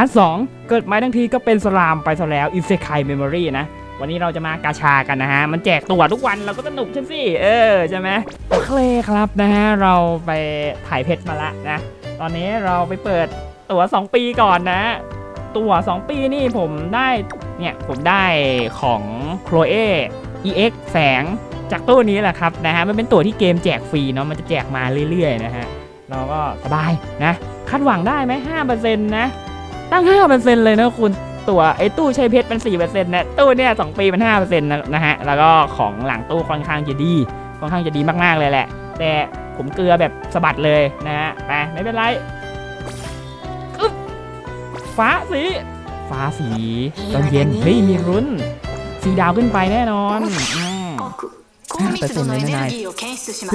าร์ทสองเกิดไมาทั้งทีก็เป็นสลามไปซะแล้วอินเซคายเมมโมรีนะ วันนี้เราจะมากาชากันนะฮะ มันแจกตัวทุกวันเราก็สนุกใช่สิ เออ ใช่ไหมโอเคครับนะฮะ เราไปถ่ายเพชรมาละนะ ตอนนี้เราไปเปิดตั๋ว2 ปีก่อนนะ ตั๋ว2 ปีนี่ผมได้ เนี่ย ผมได้ของโคลเอ EX แสงจากตู้นี้แหละครับนะฮะ มันเป็นตั๋วที่เกมแจกฟรีเนาะ มันจะแจกมาเรื่อยๆนะฮะ เราก็สบายนะ คาดหวังได้ไหมห้าเปอร์เซ็นต์นะ ตั้ง5%เเลยนะคุณตัวไอ้ตู้ใช้เพชรเป็น 4%นะตู้เนี่ย2ปีเป็น5%นะนะฮะแล้วก็ของหลังตู้ค่อนข้างจะดีค่อนข้างจะดีมากๆเลยแหละ แต่ผมเกลือแบบสะบัดเลยนะฮะไปไม่เป็นไรฟ้าสี ฟ้าสีตอนเย็นเฮ้ยมีรุ้น สีดาวขึ้นไปแน่นอนเปอร์เซ็นต์เลยนะนาย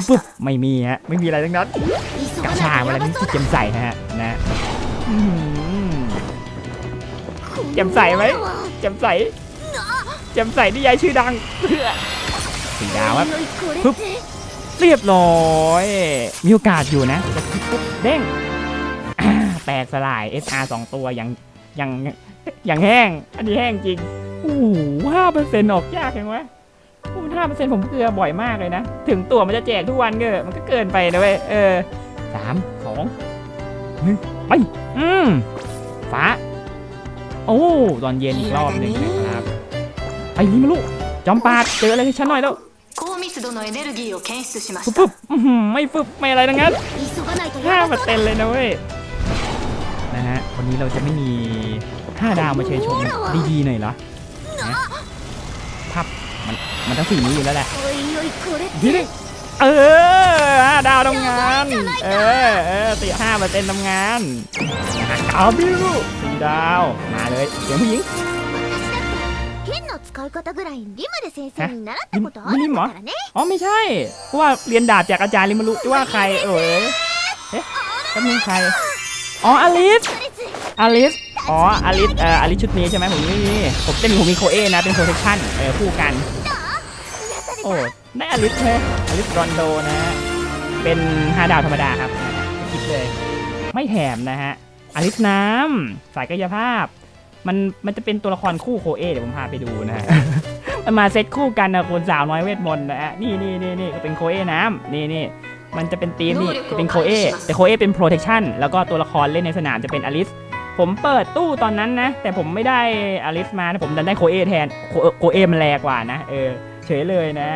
ปุ๊บไม่มีฮะไม่มีอะไรทั้งนั้นกระชากอะไรนี่เกมใส่นะฮะนะ แจมใสไหมแจมใสแจมใสที่ยายชื่อดังเพื่อสีดาวครับปุ๊บเรียบร้อย มีโอกาสอยู่นะจะคิดปุ๊บเด้งอ่าแตกสลาย SR สองตัวอย่างอย่างอย่างแห้ง อันนี้แห้งจริงโอ้โหห้าเปอร์เซ็นต์ออกยากยังวะห้าเปอร์เซ็นต์ผมเกลือบ่อยมากเลยนะ ถึงตัวมันจะแจกทุกวันก็มันก็เกินไปนะเว้ย เออสามสองหนึ่งไป อืมฟ้า โอ้ตอนเย็นอีกรอบหนึ่งนะครับไอ้นี่มาลูกจอมปาดเจออะไรให้ฉันหน่อยแล้วปุ๊บไม่ปุ๊บไม่อะไรทั้งนั้นห้าเปอร์เซ็นเลยนะเว้ยนะฮะวันนี้เราจะไม่มีห้าดาวมาเชยชมดีๆหน่อยเหรอนะภาพมันมันต้องสีนี้อยู่แล้วแหละดีนึ เออดาวทำงาน เออเออสี่ห้าเปอร์เซ็นต์ทำงานเอาบิวสี่ดาว มาเลยเสียงผู้หญิง剣の使い方ぐらいリムル先生อ๋อไม่ใช่เพราะว่าเรียนดาบจากอาจารย์ริมารุจะว่าใครเอ๋ยเอ๊ะก็มีใครอ๋ออลิสอลิสอ๋ออลิสเอ่ออลิสชุดนี้ใช่ไหมผมนี่ผมเต้นผมมีโคเอนะเป็นโปรเทคชั่นเอ่อคู่กัน โอ้ได้อลิสใช่ไหมอลิสรอนโดนะฮะเป็นห้าดาวธรรมดาครับคิดเลย ไม่แถมนะฮะอลิสน้ำสายกายภาพ มันมันจะเป็นตัวละครคู่โคเอเดี๋ยวผมพาไปดูนะฮะมันมาเซตคู่กันนะคุณสาวน้อยเวทมนต์นะฮะนี่นี่นี่นี่ก็เป็นโคเอน้ำนี่นี่มันจะเป็นทีมนี่จะเป็นโคเอแต่โคเอเป็นโปรเทคชั่นแล้วก็ตัวละครเล่นในสนามจะเป็นอลิสผมเปิดตู้ตอนนั้นนะ แต่ผมไม่ได้อลิสมานะผมดันได้โคเอแทนโคโคเอมันแรงกว่านะเออ เฉยเลยนะ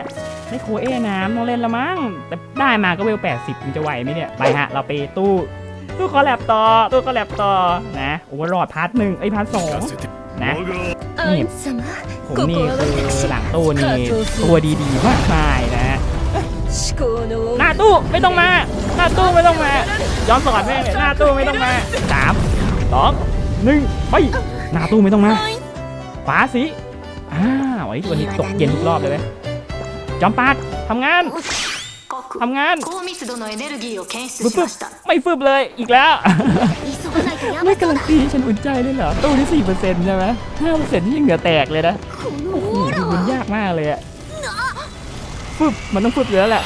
ไม่โคเอ้น้ำต้องเล่นละมั้งแต่ได้มาก็เวล 80 มันจะไหวไหมเนี่ย ไปฮะ เราไปตู้ตู้คอแลบต่อตู้คอแลบต่อนะโอ้หลอดพาร์ทหนึ่งไอ้พาร์ทสองนะนี่ผมนี่คือหลังตู้นี่ตัวดีๆมากมายนะหน้าตู้ไม่ต้องมา หน้าตู้ไม่ต้องมาย้อนสอนแม่หน้าตู้ไม่ต้องมาสามสองหนึ่งไปหน้าตู้ไม่ต้องมาขวาสีอ่า ไอ้ตัวนี้ตกเย็นทุกรอบเลยไหมจอมปาดทำงานทำงานปึ๊บไม่ฟึบเลยอีกแล้ว ไม่กำลังตีฉันอุ่นใจเลยเหรอตู้ที่สี่เปอร์เซ็นต์ใช่ไหมห้าเปอร์เซ็นต์ที่ยังเหงื่อแตกเลยนะมันยากมากเลยอะฟึบมันต้องฟึบเยอะแหละ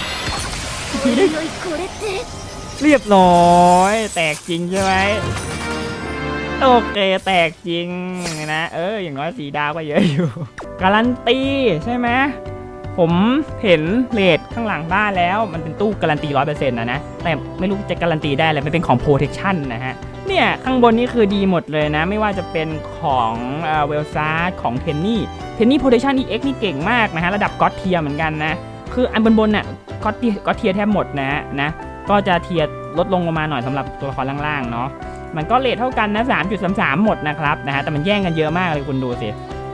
เรียบร้อย แตกจริงใช่ไหม โอเคแตกจริงนะ เออ อย่างน้อยสีดาวก็เยอะอยู่ การันตีใช่ไหมผมเห็นเลทข้างหลังบ้านแล้ว มันเป็นตู้การันตีร้อยเปอร์เซ็นต์นะนะ แต่ไม่รู้จะการันตีได้เลยมันเป็นของ protection นะฮะ เนี่ยข้างบนนี่คือดีหมดเลยนะ ไม่ว่าจะเป็นของเวลซาร์ของเทนนี่ เทนนี่ protection EX นี่เก่งมากนะฮะ ระดับก็อตเทียเหมือนกันนะ คืออันบนบนน่ะก็อตก็อตเทียแทบหมดนะนะ ก็จะเทียร์ลดลงลงมาหน่อยสำหรับตัวละครล่างๆเนาะ มันก็เลทเท่ากันนะ 3.33 หมดนะครับนะฮะแต่มันแย่งกันเยอะมากเลยคุณดูสิ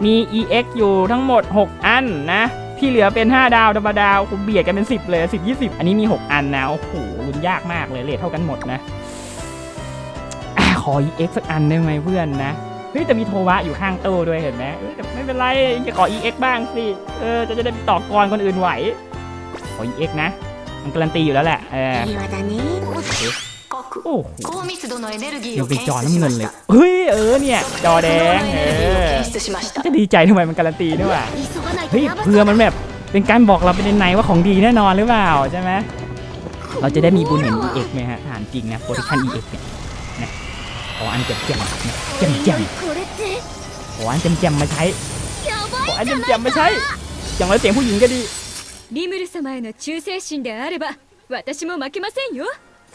มี EX อยู่ทั้งหมด 6 อันนะ ที่เหลือเป็น 5 ดาวธรรมดาคุณเบียดกันเป็น 10 เลย 10 20 อันนี้มี 6 อันนะโอ้โหลุ้นยากมากเลยเลทเท่ากันหมดนะขอ EX สักอันได้ไหมเพื่อนนะเฮ้ยแต่มีโทวะอยู่ข้างโต้ด้วยเห็นไหมแต่ไม่เป็นไรจะขอ EX บ้างสิเออจะจะได้ต่อกรคนอื่นไหวขอ EX นะ มันการันตีอยู่แล้วแหละเออ โอ้โห 高密度のエネルギー ยั を งเป็น 検 จอ 出 น้ำ し เงิ ま น し เลย た เฮ้ย เออเนี่ย จอแดง 不動のエ เอ ネルギーを อ 検出しました จะดีใจทำไมมันการันตีด้วยวะ 急がないと เฮ้ย やば เพื่อมันแบบเป็นการบอกเราเป็นในๆว่าของดีแน่นอนหรือเปล่าใช่ไหมเราจะได้มีบุญเห็น EX ไหมฮะถามจริงนะ protection EX เนี่ยนะ ขออันแจ่มๆนะแจ่ม これって ๆขออันแจ่มๆมาใช้ やば ขออั い น じゃない แจ่มๆมาใช้อย่างน้อยเสียงผู้หญิงก็ดี リムル様への忠誠心であれば私も負けませんよ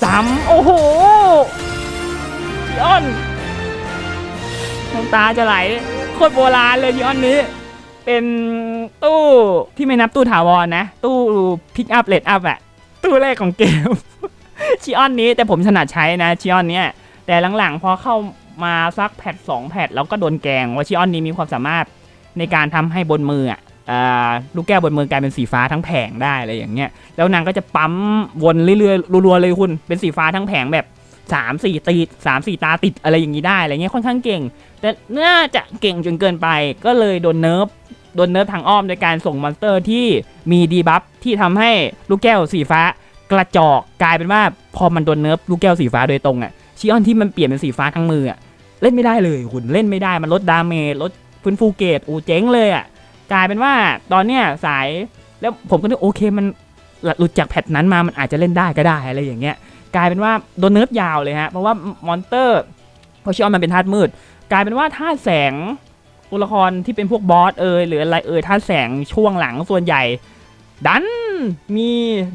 สามโอ้โหชิออนน้ำตาจะไหลโคตรโบราณเลยชิออนนี้ เป็นตู้ที่ไม่นับตู้ถาวรนะ ตู้พิกอัพเลดอัพอะตู้แรกของเกมชิออนนี้แต่ผมถนัดใช้นะชิออนเนี้ยแต่หลังๆพอเข้ามาสักแพทสองแพทแล้วก็โดนแกงว่าชิออนนี้มีความสามารถในการทำให้บนมืออะอ่า ลูกแก้วบนมือกลายเป็นสีฟ้าทั้งแผงได้อะไรอย่างเงี้ยแล้วนางก็จะปั๊มวนเรื่อยๆรัวๆเลยคุณเป็นสีฟ้าทั้งแผงแบบ3 4ตีสามสี่ตาติดอะไรอย่างนี้ได้อะไรเงี้ยค่อนข้างเก่ง แต่น่าจะเก่งจนเกินไป ก็เลยโดนเนิร์ฟโดนเนิร์ฟทางอ้อมโดยการส่งมอนสเตอร์ที่มีดีบัฟที่ทำให้ลูกแก้วสีฟ้ากระจอกกลายเป็นว่าพอมันโดนเนิร์ฟลูกแก้วสีฟ้าโดยตรงอะชิออนที่มันเปลี่ยนเป็นสีฟ้าทั้งมืออะเล่นไม่ได้เลยคุณเล่นไม่ได้มันลดดาเมจลดฟื้นฟูเกตอูเจ๊งเลยอะ กลายเป็นว่าตอนเนี้ยสายแล้วผมก็นึกโอเคมันหลุดจากแพทนั้นมามันอาจจะเล่นได้ก็ได้อะไรอย่างเงี้ยกลายเป็นว่าโดนเนิร์ฟยาวเลยฮะเพราะว่ามอนเตอร์พอชิออนมันเป็นธาตุมืด กลายเป็นว่าธาตุแสงตัวละครที่เป็นพวกบอสเอยหรืออะไรเอยธาตุแสงช่วงหลังส่วนใหญ่ ดันมี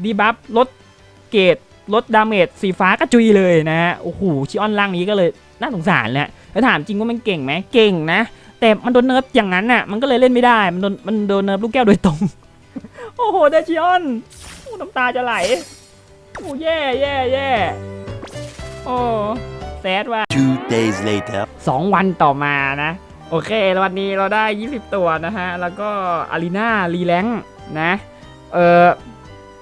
ดีบัฟลดเกรดลดดาเมจสีฟ้ากระจุยเลยนะฮะโอ้โหชิออนล่างนี้ก็เลยน่าสงสารแหละแล้วถามจริงว่ามันเก่งไหมเก่งนะ แต่มันโดนเนิร์ฟอย่างนั้นน่ะ มันก็เลยเล่นไม่ได้ มันโดนมันโดนเนิร์ฟลูกแก้วโดยตรง โอ้โหเดชิออนโอ้น้ำตาจะไหล โอ้แย่แย่แย่โอ้แซดว่า Two days later. สองวันต่อมานะ โอเคแล้ววันนี้เราได้ 20 ตัวนะฮะ แล้วก็อารีนารีแลงนะ เออ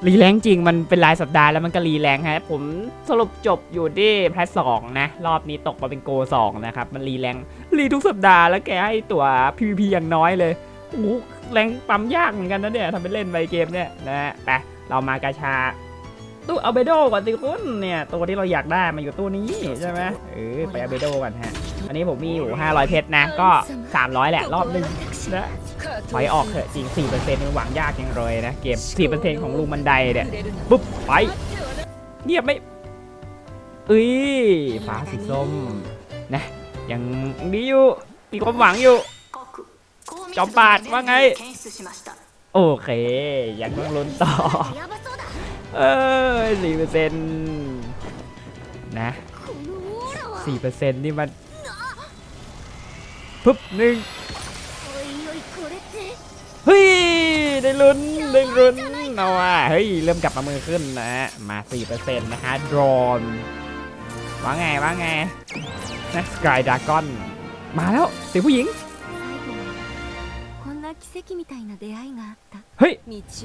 รีแลงจริงมันเป็นรายสัปดาห์แล้วมันก็รีแลงฮะผมสรุปจบอยู่ที่แพทสองนะ รอบนี้ตกมาเป็นโกสองนะครับ มันรีแลงรีทุกสัปดาห์แล้วแกให้ตัว PVP อย่างน้อยเลยโอ้โหแรงปั๊มยากเหมือนกันนะเนี่ยทำเป็นเล่นไปเกมเนี่ยนะฮะไปเรามากาชาตู้อัลเบโดก่อนสิคุณเนี่ยตัวที่เราอยากได้มาอยู่ตู้นี้ใช่ไหมเออไปอัลเบโดก่อนฮะอันนี้ผมมีอยู่ 500 เพชรนะก็ 300 แหละรอบหนึงนะ ไปออกเถอะจริง 4%มันหวังยากยังเลยนะ เกม 4%ของลุงบันไดเนี่ยปุ๊บไปเงียบไม่เอ้ยฟ้าสีส้มนะยังดีอยู่มีความหวังอยู่ จอมปาดว่าไง โอเค ยังต้องลุ้นต่อ เออสี่เปอร์เซ็นต์นะสี่เปอร์เซ็นต์นี่มันปุ๊บหนึ่ง เฮ้ยได้ลุ้นได้ลุ้นเอาว่ะเฮ้ยเริ่มกลับมามือขึ้นนะฮะมา4%นะฮะดรอนว่าไงว่าไงนะสกายดากอนมาแล้วเสีผู้หญิงเฮ้ย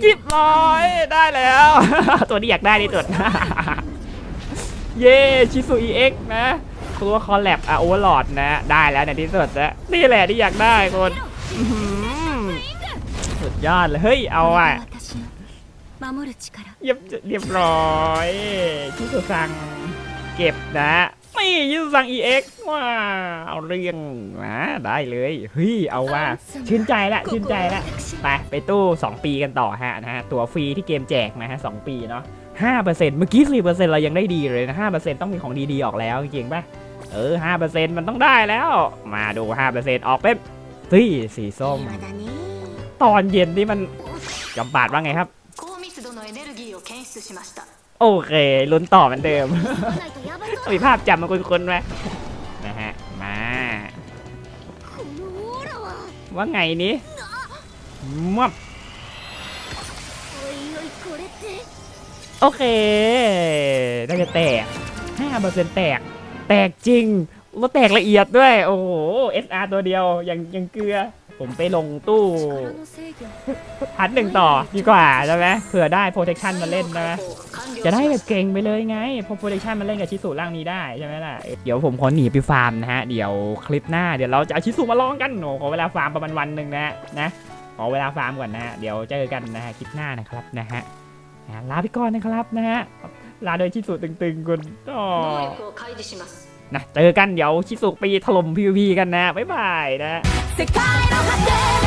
จิบลอยได้แล้ว ตัวนี้อยากได้นี่ตัวเย่ชิซูเอ็กนะตัวคอลแลบอะโอเวอร์ลอดนะ ได้แล้วในที่สุดนะนี่แหละที่อยากได้คนุดยอดเลย เฮ้ย เอาอะเรียบร้อยชิสุซังเก็บนะไม่ชิสุซัง EX ว้าเอาเรียงนะได้เลยเฮ้ยเอาว่าชื่นใจละชื่นใจละไปไปตู้ 2 ปีกันต่อฮะนะฮะตัวฟรีที่เกมแจกนะฮะสปีเนาะห้าเปอร์เซ็นต์เมื่อกี้สี่เปอร์เซ็นต์เรายังได้ดีเลยนะห้าเปอร์เซ็นต์ต้องมีของดีๆออกแล้วจริงป่ะเออห้าเปอร์เซ็นต์มันต้องได้แล้ว มาดูห้าเปอร์เซ็นต์ออกเป็นสี่สีส้ม ตอนเย็นนี่มันจอมบาดว่าไงครับ โอเคลุ้นต่อเหมือนเดิมมีภาพจำมาคุ้นๆไหมนะฮะ มา ว่าไงนี้มับโอเคน่าจะแตก5เปอร์เซ็นแตก แตกจริงแล้วแตกละเอียดด้วย โอ้โห SR ตัวเดียวอย่างยังเกลือ ผมไปลงตู้พัดหนึ่งต่อดีกว่าใช่ไหมเผื่อได้โปรเทคชันมาเล่นนะจะได้แบบเก่งไปเลยไงพอโปรเทคชันมาเล่นกับชิสุร่างนี้ได้ใช่ไหมล่ะเดี๋ยวผมขอหนีไปฟาร์มนะฮะเดี๋ยวคลิปหน้าเดี๋ยวเราจะเอาชิสุมาลองกันโอ้ขอเวลาฟาร์มประมาณวันหนึ่งนะนะขอเวลาฟาร์มก่อนนะฮะเดี๋ยวเจอกันนะฮะคลิปหน้านะครับนะฮะลาไปก่อนนะครับนะฮะลาโดยชิสุตึงๆคุณอ๋อนะเจอกันเดี๋ยวชิสุไปถล่มพีวีกันนะบ๊ายบายนะ 世界の果て